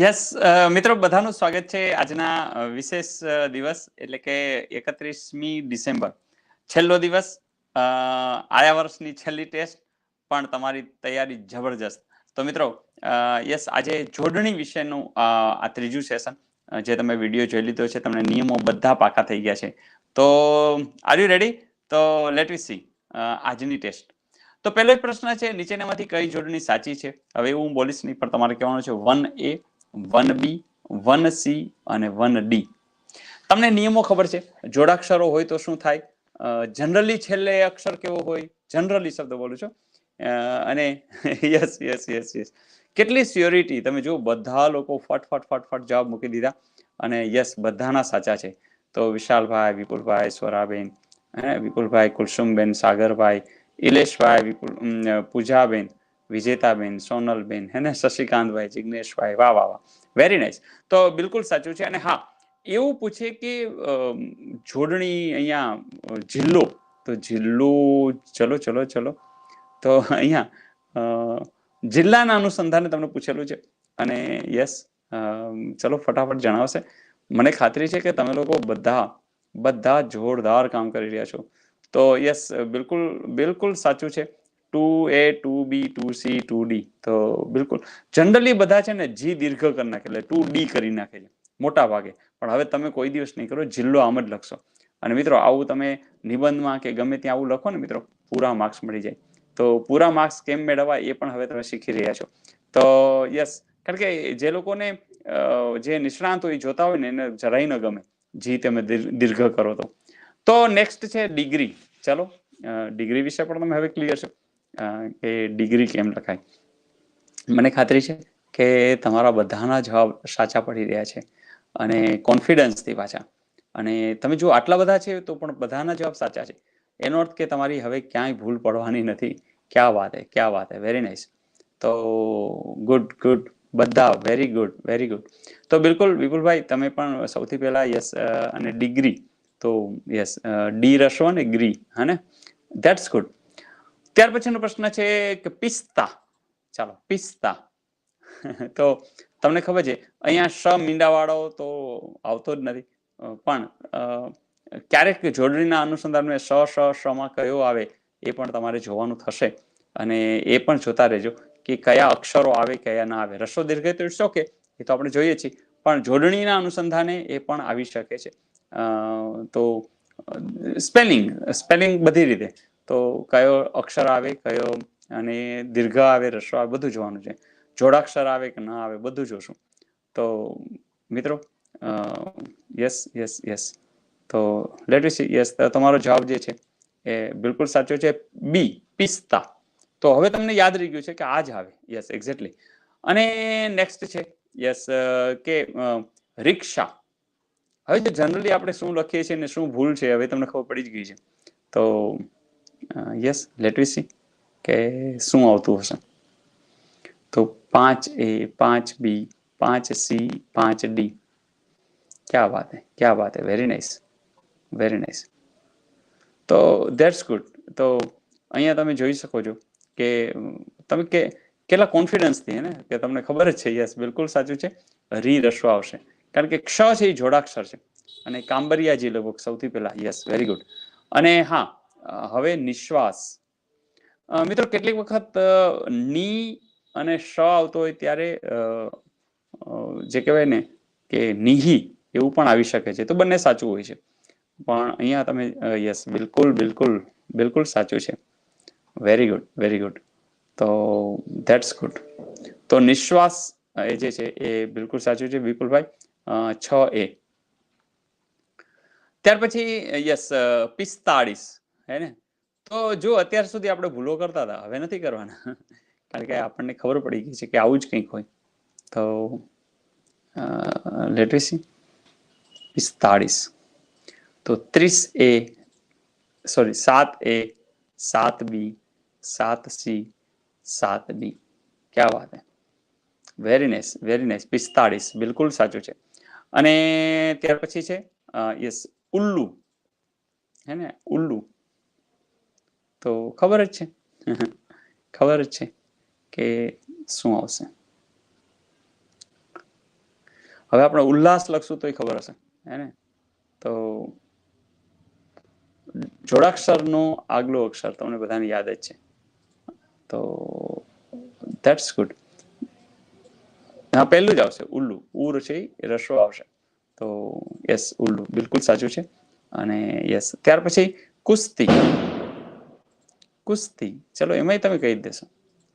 Yes મિત્રો, બધાનું સ્વાગત છે આજના વિશેષ દિવસ, એટલે કે એકત્રીસમી ડિસેમ્બર. છેલ્લો દિવસ આયા વર્ષની છેલ્લી ટેસ્ટ, પણ તમારી તૈયારી જબરજસ્ત. તો મિત્રો યસ આજે જોડણી વિશેનું આ ત્રીજું સેશન જે તમે વીડિયો જોઈ લીધો છે, તમને નિયમો બધા પાકા થઈ ગયા છે. તો આર યુ રેડી તો લેટ વી સી આજની ટેસ્ટ. તો પહેલો એક પ્રશ્ન છે, નીચેનામાંથી કઈ જોડણી સાચી છે? હવે એવું બોલીશ નહીં, પણ તમારે કહેવાનું છે one A one B one C અને વન ડી તમને નિયમો ખબર છે? જોડાક્ષરો હોય તો શું થાય? જનરલી છેલ્લે અક્ષર કેવો હોય? જનરલી શબ્દ બોલું છું. અને યસ યસ યસ યસ. કેટલી સ્યોરિટી? તમે જો બધા લોકો ફટફટ ફટફટ ફટ ફટ જવાબ મૂકી દીધા. અને યસ, બધાના સાચા છે. તો વિશાલભાઈ, વિપુલભાઈ, સ્વરાબેન, હે, વિપુલભાઈ, કુલસુમબેન, સાગરભાઈ, ઇલેશભાઈ, વિપુલ પૂજાબેન વિજેતાબેન, સોનલબેન, હે ને? શશિકાંતભાઈ, જિગ્નેશભાઈ, વાહ વાહ વાહ. વેરી નાઇસ તો બિલકુલ સાચું છે. અને હા, એવું પૂછે કે જોડણી અહીંયા જિલ્લો, તો જિલ્લો, ચલો ચલો ચલો. તો અહીંયા જિલ્લાના અનુસંધાને તમને પૂછેલું છે. અને યસ ચલો, ફટાફટ જણાવશે. મને ખાતરી છે કે તમે લોકો બધા બધા જોરદાર કામ કરી રહ્યા છો. તો યસ, બિલકુલ બિલકુલ સાચું છે. Two A, two B, two C, two D. તો બિલકુલ. જનરલી બધા છે ને જી દીર્ઘ કરી નાખે એટલે ટુ ડી કરી નાખે છે, મોટા ભાગે. પણ હવે તમે કોઈ દિવસ નહીં કરો, જિલ્લો આમ જ લખશો. અને મિત્રો, આવું તમે નિબંધમાં કે ગમે ત્યાં આવું લખો ને મિત્રો, પૂરા માર્ક્સ મળી જાય. તો પૂરા માર્ક્સ કેમ મેળવવા એ પણ હવે તમે શીખી રહ્યા છો. તો યસ, કારણ કે જે લોકોને જે નિષ્ણાંત હોય જોતા હોય ને એને જરાય ન ગમે, જી તમે દીર્ઘ કરો તો. તો નેક્સ્ટ છે ડિગ્રી. ચાલો ડિગ્રી વિશે પણ તમે હવે ક્લિયર છો. કે ડિગ્રી કેમ લખાય? મને ખાતરી છે કે તમારા બધાના જવાબ સાચા પડી રહ્યા છે અને કોન્ફિડન્સથી પાછા. અને તમે જો આટલા બધા છે તો પણ બધાના જવાબ સાચા છે. એનો અર્થ કે તમારી હવે ક્યાંય ભૂલ પડવાની નથી. ક્યાં વાત હે? ક્યાં વાત હે? વેરી નાઇસ તો ગુડ ગુડ. બધા વેરી ગુડ વેરી ગુડ તો બિલકુલ વિપુલભાઈ તમે પણ સૌથી પહેલા યસ અને ડિગ્રી. તો યસ ડી રશો અને ગ્રી. હા ને? ધેટ્સ ગુડ ત્યાર પછીનો પ્રશ્ન છે કે પિસ્તા. ચાલો, પિસ્તા. તો તમને ખબર છે, અહીંયા શ મીંડાવાળો તો આવતો જ નથી. પણ ક્યારેક જોડણીના અનુસંધાનમાં સ સ, શમાં કયો આવે એ પણ તમારે જોવાનું થશે. અને એ પણ જોતા રહેજો કે કયા અક્ષરો આવે, કયા ના આવે. રસો દીર્ઘ તો ઇટ્સ ઓકે એ તો આપણે જોઈએ છીએ. પણ જોડણીના અનુસંધાને એ પણ આવી શકે છે. તો સ્પેલિંગ સ્પેલિંગ બધી રીતે. તો કયો અક્ષર આવે, કયો અને દીર્ઘ આવે રસ્વ આવે, બધું જોવાનું છે. જોડાક્ષર આવે કે ના આવે, બધું જોશું. તો મિત્રો યસ યસ યસ તો લેટ સી યસ તમારો જવાબ જે છે એ બિલકુલ સાચો છે. બી પિસ્તા. તો હવે તમને યાદ રહી ગયું છે કે આ જ આવે. યસ એક્ઝેક્ટલી અને નેક્સ્ટ છે યસ કે રિક્ષા. હવે જનરલી આપણે શું લખીએ છીએ ને શું ભૂલ છે, હવે તમને ખબર પડી જ ગઈ છે. તો યસ લેટ વી સી કે શું આવતું હશે. તો પાંચ એ, પાંચ બી, પાંચ સી, પાંચ ડી. ક્યાં વાત હે? ક્યાં વાત હે? વેરી નાઇસ વેરી નાઇસ તો દેટ્સ ગુડ તો અહીંયા તમે જોઈ શકો છો કે તમે કે, કેટલા કોન્ફિડન્સથી હે ને? કે તમને ખબર જ છે યસ બિલકુલ સાચું છે. રી રસ્વ આવશે. કારણ કે ક્ષ છે એ જોડાક્ષર છે. અને કાંબરિયા જે લગભગ સૌથી પહેલા યસ વેરી ગુડ અને હા હવે નિશ્વાસ. મિત્રો, કેટલીક વખતની અને શ આવતો હોય ત્યારે જે કહેવાય ને કે નિહી એવું પણ આવી શકે છે. તો બંને સાચું હોય છે. પણ અહીંયા તમે યસ, બિલકુલ બિલકુલ બિલકુલ સાચું છે. વેરી ગુડ વેરી ગુડ તો ધેટ્સ ગુડ તો નિશ્વાસ એ જે છે, એ બિલકુલ સાચું છે, વિપુલભાઈ. છ એ. ત્યાર પછી, યસ પિસ્તાળીસ. હે ને તો જો અત્યાર સુધી આપણે ભૂલો કરતા હતા, હવે નથી કરવાના. કારણ કે આપણને ખબર પડી ગઈ છે કે આવું જ કંઈક હોય. તો લેટેસી પિસ્તાળીસ. તો ત્રીસ એ સોરી સાત એ, સાત બી, સાત સી, સાત ડી. ક્યાં વાત હે? વેરી નાઇસ વેરી નાઇસ પિસ્તાળીસ. બિલકુલ સાચું છે. અને ત્યાર પછી છે યસ, ઉલ્લુ. હે ને ઉલ્લુ. તો ખબર જ છે. ખબર જ છે કે શું આવશે. હવે આપણે ઉલ્લાસ લખશું તો ખબર હશે, હે ને? તો જોડાક્ષરનો આગલો અક્ષર તમને બધાને યાદ જ છે. તો ધેટ્સ ગુડ હા પહેલું જ આવશે, ઉલ્લુ. ઉર છે એ રસો આવશે. તો યસ ઉલ્લુ. બિલકુલ સાચું છે. અને યસ ત્યાર પછી કુસ્તી. કુસ્તી. ચલો, એમાંય તમે કહી દેશો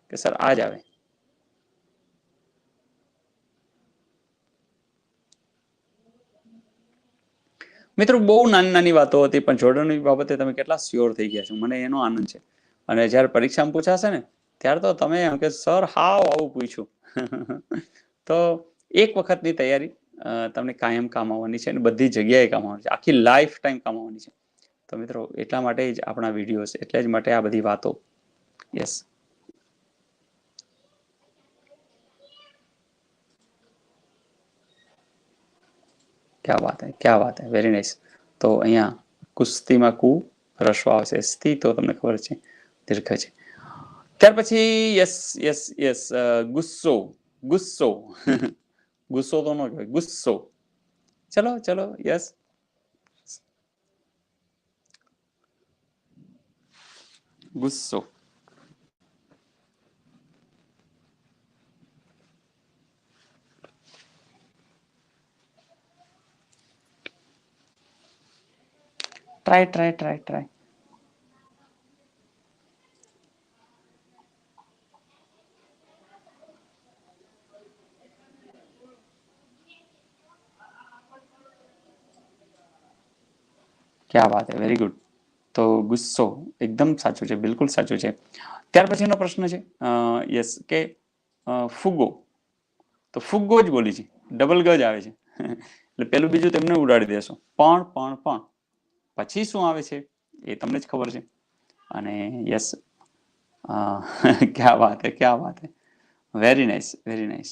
કે સર આ જ આવે. મિત્રો, બહુ નાની નાની વાતો હતી, પણ જોડણની બાબતે તમે કેટલા સ્યોર થઈ ગયા છો? મને એનો આનંદ છે. અને જ્યારે પરીક્ષામાં પૂછાશે ને, ત્યારે તો તમે એમ કે, સર, હાવ આવું પૂછ્યું. તો એક વખતની તૈયારી તમને કાયમ કામ છે અને બધી જગ્યાએ કામ છે. આખી લાઈફ ટાઈમ કામ આવવાની છે. તો મિત્રો, એટલા માટે જ આપણા વિડીયોઝ એટલે જ માટે આ બધી વાતો. યસ ક્યાં વાત હે? ક્યાં વાત હે? વેરી નાઇસ તો અહીંયા કુસ્તીમાં કુ રસ્વ આવશે. સ્થિ તો તમને ખબર છે. દીર્ઘ છે. ત્યાર પછી યસ યસ યસ ગુસ્સો. ગુસ્સો. ગુસ્સો તો ન કહેવાય. ગુસ્સો. ચલો ચલો. યસ ગુસ્સો ટ્રાય ટ્રાય ટ્રાય ટ્રાય ક્યાં વાત હે વેરી ગુડ તો ગુસ્સો એકદમ સાચું છે, બિલકુલ સાચું છે. ત્યાર પછીનો પ્રશ્ન છે યસ, કે ફુગ્ગો તો ફુગ્ગો જ બોલી છે, ડબલ ગજ આવે છે. એટલે પેલું બીજું તેમને ઉડાડી દેશો. પણ પણ પણ. પછી શું આવે છે, એ તમને જ ખબર છે. અને યસ ક્યાં વાત હે, ક્યાં વાત હે. વેરી નાઇસ વેરી નાઇસ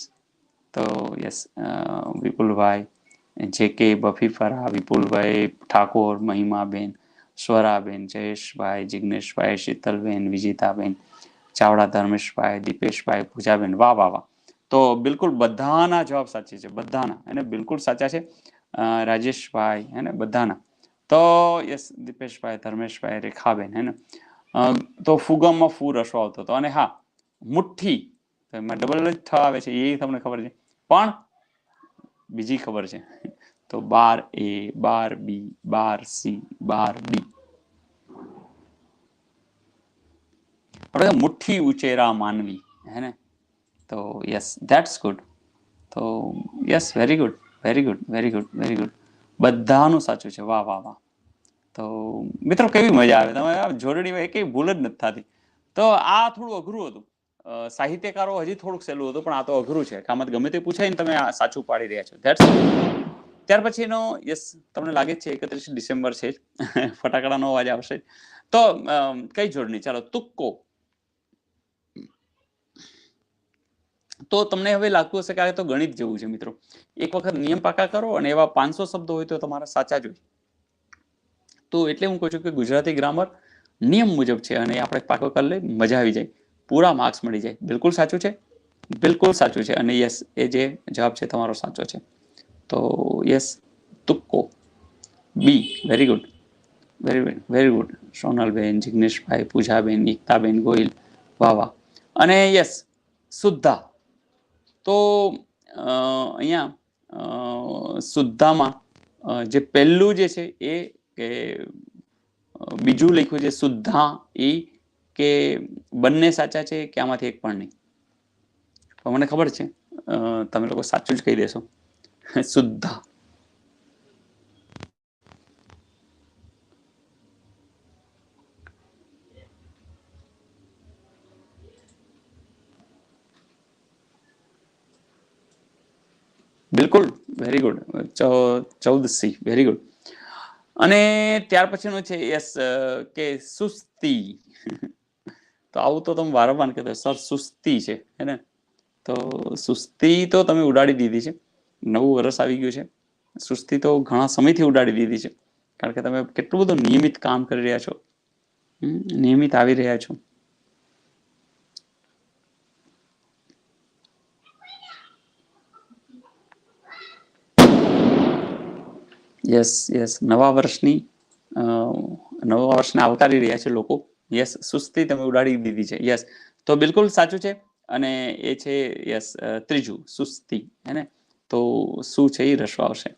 તો યસ વિપુલભાઈ, જે કે બફીફરા વિપુલભાઈ ઠાકોર, મહિમાબેન સ્વરાબેન, જયેશભાઈ, જિગ્નેશભાઈ, શીતલબેન, વિજિતાબેન, ચાવડા ધર્મેશભાઈ, દીપેશભાઈ પૂજાબેન વાહ વાહ વાહ. તો બિલકુલ બધાના જવાબ સાચી છે, બધાના. એને બિલકુલ સાચા છે રાજેશભાઈ હે ને બધાના. તો, યસ, દીપેશભાઈ, ધર્મેશભાઈ, રેખાબેન હે ને તો ફુગમમાં ફૂ રસો આવતો હતો. અને હા, મુઠ્ઠી એમાં ડબલ જ ઠ આવે છે, એ તમને ખબર છે. પણ, બીજી ખબર છે. તો બાર એ, બાર બી, બાર સી, બાર ડી. આપણે મુઠ્ઠી ઉચેરા માનવી, હે ને? તો યસ ધેટ્સ ગુડ તો yes very good very good very good very good બધાનું સાચું છે, વાહ વાહ વાહ. તો મિત્રો, કેવી મજા આવે? તમે જોડણીમાં એકેય ભૂલ જ નથી થતી. તો આ થોડું અઘરું હતું. સાહિત્યકારો હજી થોડુંક સહેલું હતું, પણ આ તો અઘરું છે. આમાં ગમે તે પૂછાય ને તમે આ સાચું પાડી રહ્યા છો. ધેટ્સ ત્યાર પછીનો, યસ, તમને લાગે છે, એકત્રીસ ડિસેમ્બર છે. ફટાકડાનો અવાજ આવશે. તો કઈ જોડણી? ચાલો, તુક્કો. તો તમને હવે લાગતું હશે કે આ તો ગણિત જેવું છે, મિત્રો. એક વખત નિયમ પાકા કરો અને એવા પાંચસો શબ્દો હોય તો તમારા સાચા જ હોય. તો એટલે હું કહું છું કે ગુજરાતી ગ્રામર નિયમ મુજબ છે અને આપણે પાકો કરી લઈ મજા આવી જાય. પૂરા માર્ક્સ મળી જાય. બિલકુલ સાચું છે. બિલકુલ સાચું છે. અને યસ, એ જે જવાબ છે, તમારો સાચો છે. તો yes, તુક્કો. B very good very very good સોનલબેન, જિગ્નેશભાઈ, પૂજાબેન, એકતાબેન ગોહિલ વાહ વાહ. અને યસ શુદ્ધા તો અહીંયા સુદ્ધામાં જે પહેલું જે છે એ કે બીજું લખ્યું છે શુદ્ધા એ કે બંને સાચા છે કે આમાંથી એક પણ નહીં? પણ મને ખબર છે. તમે લોકો સાચું જ કહી દેશો. શુદ્ધા. બિલકુલ વેરી ગુડ ચૌદ સી વેરી ગુડ અને ત્યાર પછીનું છે યસ કે સુસ્તી. તો આવું તો તમે વારંવાર કહેતો સર, સુસ્તી છે. હે ને? તો સુસ્તી તો તમે ઉડાડી દીધી છે. નવું વર્ષ આવી ગયું છે. સુસ્તી તો ઘણા સમયથી ઉડાડી દીધી છે. કારણ કે તમે કેટલું બધું નિયમિત કામ કરી રહ્યા છો. નિયમિત આવી રહ્યા છો. યસ યસ નવા વર્ષની નવા વર્ષને આવકારી રહ્યા છે લોકો. યસ સુસ્તી તમે ઉડાડી દીધી છે. યસ તો બિલકુલ સાચું છે. અને એ છે યસ ત્રીજું સુસ્તી હે ને? તો શું છે એ રસ્વ આવશે.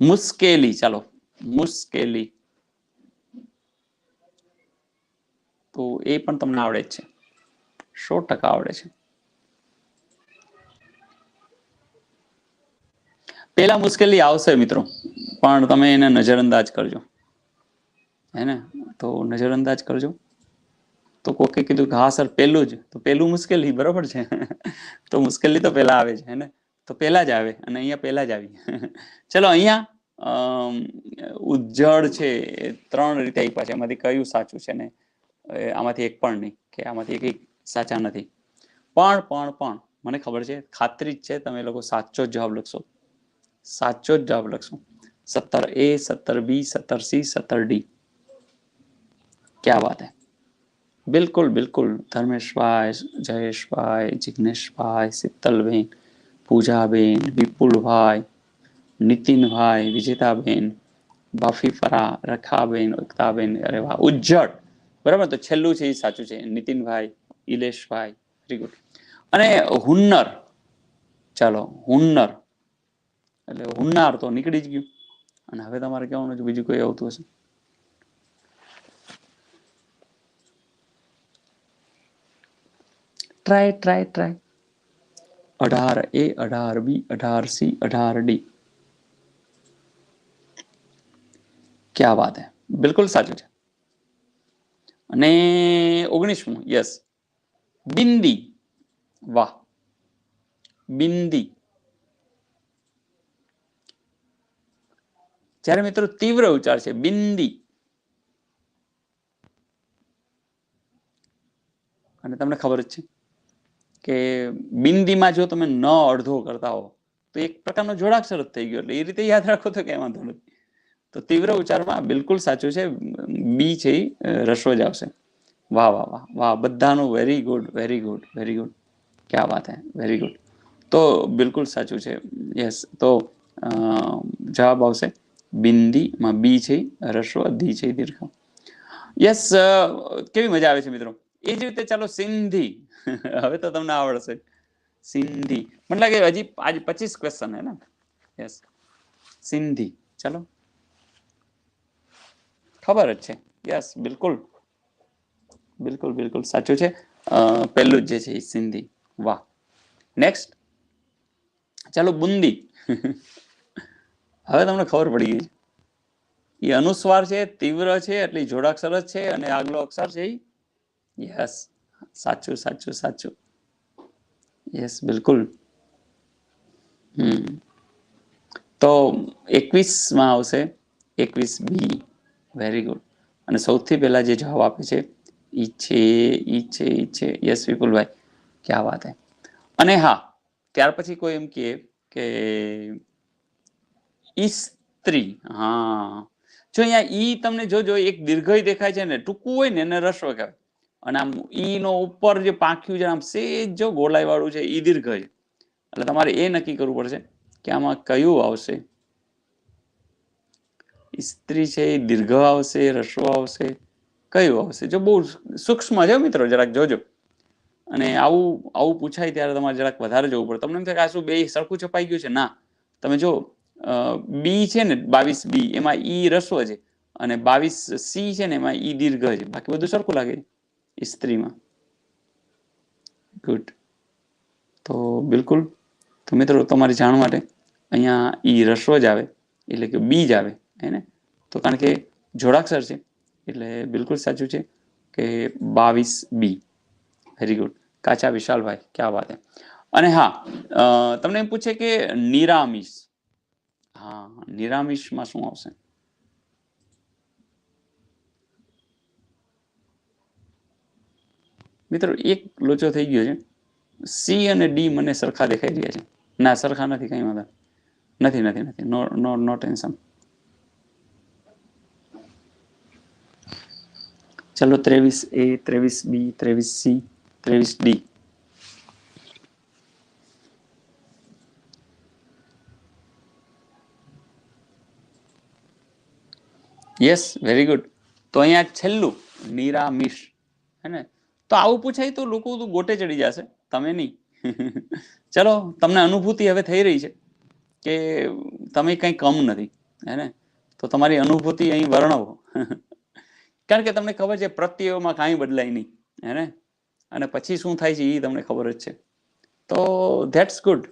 મુશ્કેલી ચાલો મુશ્કેલી તો એ પણ તમને આવડે જ છે. સો ટકા આવડે છે. પેલા મુશ્કેલી આવશે મિત્રો, પણ તમે એને નજરઅંદાજ કરજો. હે તો નજરઅંદાજ કરજો. તો કોકે કીધું કે હા સર પેલું જ. તો પેલું મુશ્કેલી બરોબર છે? તો મુશ્કેલી તો પેલા આવે છે હે ને? તો પહેલાં જ આવે અને અહીંયા પહેલા જ આવી. ચલો અહીંયા ઉજ્જળ છે ત્રણ રીતે આપ્યા છે. એમાંથી કયું સાચું છે ને આમાંથી એક પણ નહીં, કે આમાંથી એક સાચા નથી. પણ પણ પણ, મને ખબર છે, ખાતરી જ છે, તમે લોકો સાચો જ જવાબ લખશો. સાચો જ જવાબ લખશો. સત્તર એ, સત્તર બી, સત્તર સી, સત્તર ડી. ક્યા વાત હે? બિલકુલ બિલકુલ. ધર્મેશભાઈ, જયેશભાઈ, જિગ્નેશભાઈ, શીતલબેન. પૂજાબેન વિપુલભાઈ નીતિનભાઈ વિજેતાબેન બાફીફરા રખાબેન એકતાબેન અરે વાહ ઉજ્જડ બરાબર તો છેલ્લું છે એ સાચું છે નીતિનભાઈ ઇલેશભાઈ વેરી ગુડ અને હુન્નર, ચાલો, હુન્નર, એટલે હુન્નાર તો નીકળી જ ગયું. અને હવે તમારે કહેવાનું છે, બીજું કોઈ આવતું હશે? ટ્રાય ટ્રાય ટ્રાય અઢાર, એ અઢાર, બી અઢાર, સી અઢાર, ડી. ક્યા વાત હે? બિલકુલ સાચું છે. અને ઓગણીસમું યસ બિંદી, વાહ. બિંદી. જ્યારે મિત્રો તીવ્ર ઉચ્ચાર છે, બિંદી. અને તમને ખબર જ છે. કે બિંદીમાં જો તમે ન અડધો કરતા હો તો એક પ્રકારનો જોડાક્ષર જ થઈ ગયો. એટલે એ રીતે યાદ રાખો તો કઈ વાંધો નથી. તો તીવ્ર ઉચ્ચારમાં બિલકુલ સાચું છે બી છે ઈ, રસ્વ જ આવશે. વાહ વાહ વાહ વાહ બધાનું very good very good very good ક્યાં વાત હે? વેરી ગુડ તો બિલકુલ સાચું છે. યસ તો જવાબ આવશે બિંદીમાં બી છે રસ્વ ધી છે દીર્ઘ. યસ કેવી મજા આવે છે મિત્રો? એ જ રીતે ચાલો સિંધી. હવે તો તમને આવડશે. સિંધી. મને લાગે હજી આજ પચીસ ક્વેશ્ચન હે ને? યસ સિંધી. ચાલો. ખબર જ છે. યસ બિલકુલ. બિલકુલ બિલકુલ. સાચું છે. પહેલું જ જે છે એ સિંધી. વાહ. નેક્સ્ટ ચાલો બુંદી. હવે તમને ખબર પડી ગઈ. એ અનુસ્વાર છે, તીવ્ર છે, એટલે જોડાક્ષર જ છે અને આગલો અક્ષર છે ઈ યસ સાચું સાચું સાચું. યસ બિલકુલ. હમ. તો એકવીસમાં આવશે. એકવીસ બી. વેરી ગુડ અને સૌથી પહેલા જે જવાબ આપે છે, ઈ છે ઈ છે ઈ છે. યસ વિપુલભાઈ. ક્યાં વાત હે? અને હા, ત્યાર પછી કોઈ એમ કહે કે ઈસ્ત્રી હા. જો અહીંયા ઈ તમને જોજો, એક દીર્ઘય દેખાય છે ને, ટૂંકું હોય ને, એને રસ્વ કહેવાય. અને આમ ઈ નો ઉપર જે પાંખ્યું છે આમ સેજ જો ગોલાઈ વાળું છે, ઈ દીર્ઘ છે. એટલે તમારે એ નક્કી કરવું પડશે કે આમાં કયું આવશે? સ્ત્રી છે એ દીર્ઘ આવશે રસ્વ આવશે, કયું આવશે? જો બહુ સૂક્ષ્મ છે મિત્રો, જરાક જોજો. અને આવું આવું પૂછાય ત્યારે તમારે જરાક વધારે જવું પડે. તમને એમ થાય કે આ શું બે સરખું છપાઈ ગયું છે? ના. તમે જો બી છે ને, બાવીસ બી, એમાં ઈ રસ્વ છે અને બાવીસ સી છે ને, એમાં ઈ દીર્ઘ છે. બાકી બધું સરખું લાગે છે. સ્ત્રીમાં ગુડ તો બિલકુલ તો મિત્રો તમારી જાણ માટે અહીંયા ઈ રસ્વ જ આવે એટલે કે બી જ આવે હે ને તો કારણ કે જોડાક્ષર છે એટલે બિલકુલ સાચું છે કે બાવીસ બી વેરી ગુડ કાચા વિશાલભાઈ ક્યાં વાત હે અને હા તમને એમ પૂછે કે નિરામિષ. હા, નિરામિષમાં શું આવશે? મિત્રો, એક લોચો થઈ ગયો છે. સી અને ડી મને સરખા દેખાઈ રહ્યા છે. ના, સરખા નથી કઈ વાંધા. નથી નથી નથી. નો નો નો ટેન્શન ચલો ત્રેવીસ એ ત્રેવીસ બી ત્રેવીસ સી ત્રેવીસ ડી યસ વેરી ગુડ તો અહીંયા છેલ્લું નિરામિષ. હે ને? તો આવું પૂછાય તો લોકો તો ગોટે ચડી જશે. તમે નહીં. ચલો, તમને અનુભૂતિ હવે થઈ રહી છે કે તમે કંઈ કમ નથી, હે તો તમારી અનુભૂતિ અહીં વર્ણવો. કારણ કે તમને ખબર છે, પ્રત્યયોમાં કાંઈ બદલાય નહીં, હે ને? અને પછી શું થાય છે એ તમને ખબર જ છે. તો ધેટ્સ ગુડ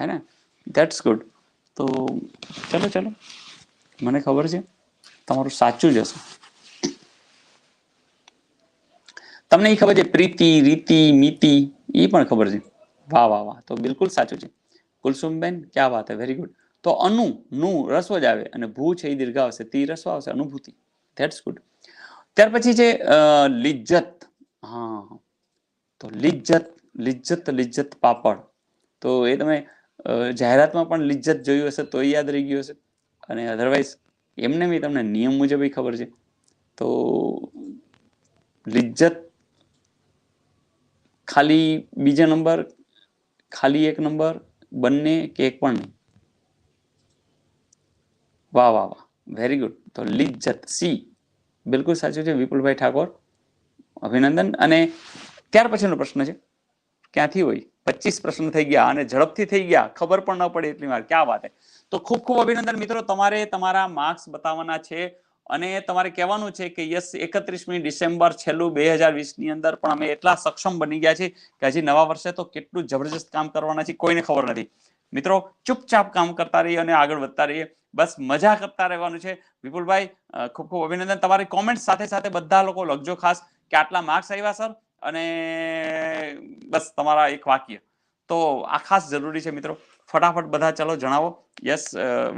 હે ને? ધેટ્સ ગુડ તો ચલો ચલો. મને ખબર છે, તમારું સાચું જ હશે. તમને એ ખબર છે પ્રીતિ, રીતિ, મિતિ? એ પણ ખબર છે. વાહ વાહ વાહ. તો બિલકુલ સાચું છે. કુલસુમબેન, ક્યાં વાત હે? વેરી ગુડ તો અનુ, નું રસ્વ જ આવે અને ભૂ છે એ દીર્ઘ આવશે તી રસ્વ આવશે અનુભૂતિ. ધેટ્સ ગુડ ત્યાર પછી છે લિજ્જત. હા. તો લિજ્જત લિજ્જત લિજ્જત પાપડ. તો એ તમે જાહેરાતમાં પણ લિજ્જત જોયું હશે તો યાદ રહી ગયું હશે. અને અધરવાઇઝ એમને બી તમને નિયમ મુજબ ખબર છે. તો, લિજ્જત ખાલી બીજા નંબર, ખાલી એક નંબર, બંને કે એક પણ નહીં. વાહ વાહ વાહ. વેરી ગુડ તો લિજ્જત. સી. બિલકુલ સાચું છે, વિપુલભાઈ ઠાકોર. અભિનંદન. અને ત્યાર પછીનો પ્રશ્ન છે. ક્યાંથી હોય? પચીસ પ્રશ્ન થઈ ગયા અને ઝડપથી થઈ ગયા. ખબર પણ ન પડે એટલી વાર. ક્યાં વાત તો ખૂબ ખૂબ અભિનંદન મિત્રો. તમારે તમારા માર્ક્સ બતાવવાના છે. અને તમારે કહેવાનું છે કે યસ, એકત્રીસમી ડિસેમ્બર છેલ્લું બે હજારની અંદર પણ અમે એટલા સક્ષમ બની ગયા છીએ કે હજી નવા વર્ષે તો કેટલું જબરજસ્ત કામ કરવાના છે કોઈને ખબર નથી. મિત્રો, ચૂપચાપ કામ કરતા રહીએ અને આગળ વધતા રહીએ. બસ મજા કરતા રહેવાનું છે. વિપુલભાઈ ખૂબ ખૂબ અભિનંદન. તમારી કોમેન્ટ સાથે સાથે બધા લોકો લખજો ખાસ કે આટલા માર્ક્સ આવ્યા સર અને બસ તમારા એક વાક્ય. તો આ ખાસ જરૂરી છે, મિત્રો. ફટાફટ બધા ચલો જણાવો. યસ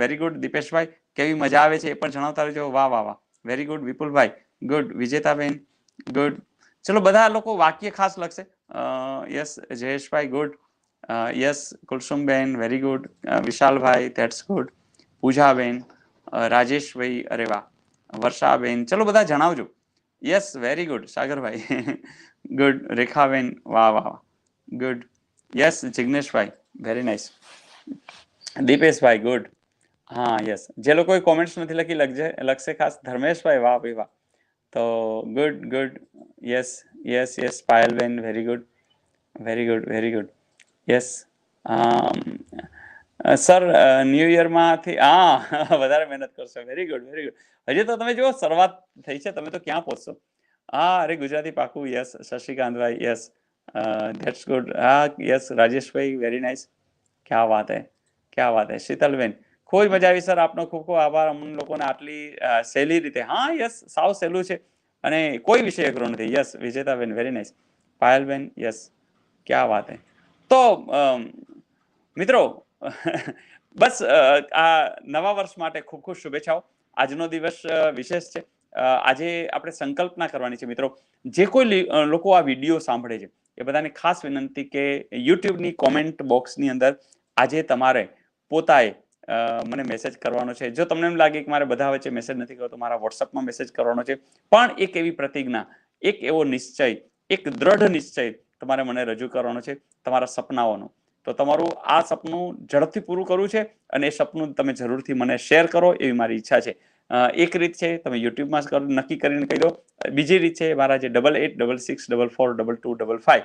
વેરી ગુડ દીપેશભાઈ. કેવી મજા આવે છે એ પણ જણાવતા રહેજો. વાહ વાહ વાહ. Very good Vipulbhai. Good Vijetaben. Good ચલો બધા લોકો વાક્ય ખાસ લખશે. Yes Jayeshbhai good yes Kulsumben very good Vishalbhai that's good Poojaben uh, Rajeshbhai અરે વાહ. વર્ષાબેન. ચલો બધા જણાવજો. Yes very good Sagarbhai. Good Rekhaben. વાહ વાહ વાહ. ગુડ યસ જિગ્નેશભાઈ. વેરી નાઇસ દીપેશભાઈ ગુડ હા યસ જે લોકોએ કોમેન્ટ્સ નથી લખી, લખજે. લખશે ખાસ ધર્મેશભાઈ, વાહ, ભાઈ, વાહ. તો good good yes yes yes Payalben very good very good very good yes sir new યરમાંથી હા, વધારે મહેનત કરશો. વેરી ગુડ વેરી ગુડ હજી તો તમે જુઓ, શરૂઆત થઈ છે. તમે તો ક્યાં પહોંચશો? હા, અરે ગુજરાતી પાકું યસ શશિકાંતભાઈ યસ ધેટ્સ ગુડ હા યસ રાજેશભાઈ વેરી નાઇસ ક્યાં વાત હે? ક્યાં વાત હે? શીતલબેન ખૂબ મજા આવી સર. આપનો ખૂબ ખૂબ આભાર. અમને લોકોને આટલી સહેલી રીતે. હા, યસ, સાવ સહેલું છે. અને કોઈ વિષય અઘરો નથી. યસ, વિજેતાબેન વેરી નાઇસ પાયલબેન, યસ, ક્યાં વાત હે? તો મિત્રો, બસ આ નવા વર્ષ માટે ખૂબ ખૂબ શુભેચ્છાઓ. આજનો દિવસ વિશેષ છે. આજે આપણે સંકલ્પના કરવાની છે, મિત્રો. જે કોઈ લોકો આ વીડિયો સાંભળે છે, એ બધાને ખાસ વિનંતી કે યુટ્યુબની કોમેન્ટ બોક્સની અંદર આજે તમારે પોતાએ મને મેસેજ કરવાનો છે. જો તમને એમ લાગે કે મારે બધા વચ્ચે મેસેજ નથી કરતો મારા વોટ્સઅપમાં મેસેજ કરવાનો છે. પણ એક એવી પ્રતિજ્ઞા એક એવો નિશ્ચય એક દ્રઢ નિશ્ચય તમારે મને રજૂ કરવાનો છે તમારા સપનાઓનો. તો તમારું આ સપનું ઝડપથી પૂરું કરવું છે અને એ સપનું તમે જરૂરથી મને શેર કરો એવી મારી ઈચ્છા છે. એક રીત છે તમે યુટ્યુબમાં કરો નક્કી કરીને કહી દો. બીજી રીત છે મારા જે double eight double six double four double two double five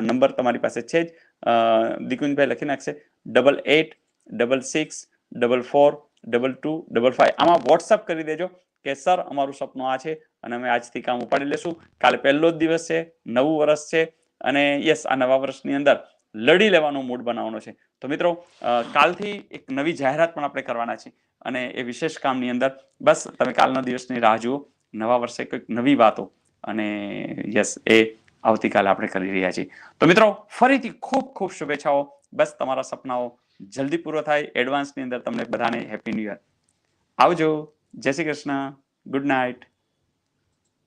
number તમારી પાસે છે જ. અ, દિકુંજભાઈ લખી નાખશે. Double eight double six double four double two double five આમાં વોટ્સઅપ કરી દેજો કે સર અમારું સપનું આ છે અને અમે આજથી કામ ઉપાડી લેશું. કાલે પહેલો જ દિવસ છે, નવું વર્ષ છે અને યસ આ નવા વર્ષની અંદર લડી લેવાનો મૂડ બનાવવાનો છે. તો મિત્રો કાલથી એક નવી જાહેરાત પણ આપણે કરવાના છે અને એ વિશેષ કામની અંદર બસ તમે કાલના દિવસની રાહ જુઓ, નવા વર્ષે કંઈક નવી વાતો અને યસ એ આવતીકાલે આપણે કરી રહ્યા છીએ. તો મિત્રો, ફરીથી ખૂબ ખૂબ શુભેચ્છાઓ. બસ તમારા સપનાઓ જલ્દી પૂરો થાય. એડવાન્સની અંદર તમને બધાને હેપી ન્યૂ યર આવજો. જય શ્રી કૃષ્ણ. Good night